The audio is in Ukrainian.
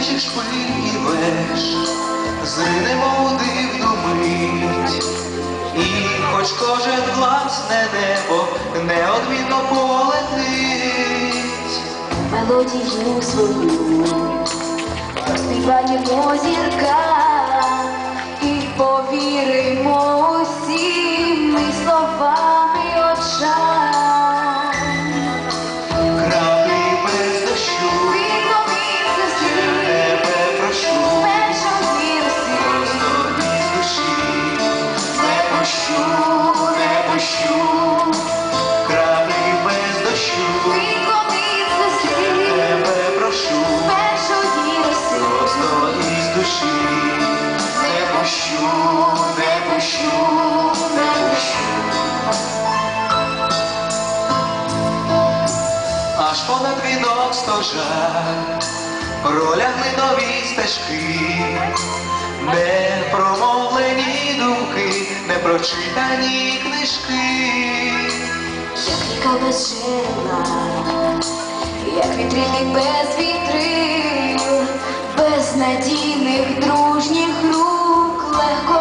крижих шпиль і веш, зринемо у дивну мить. І хоч кожен власне небо неодмінно полетить. мелодію свою розпіваємо зіркам не пощу, не пощу. Аж понад вінок стожар пролягли нові стежки, не промовлені думки, не прочитані книжки. як ріка без жерла, як вітрильник без вітрил, без надійних дружніх рук, легко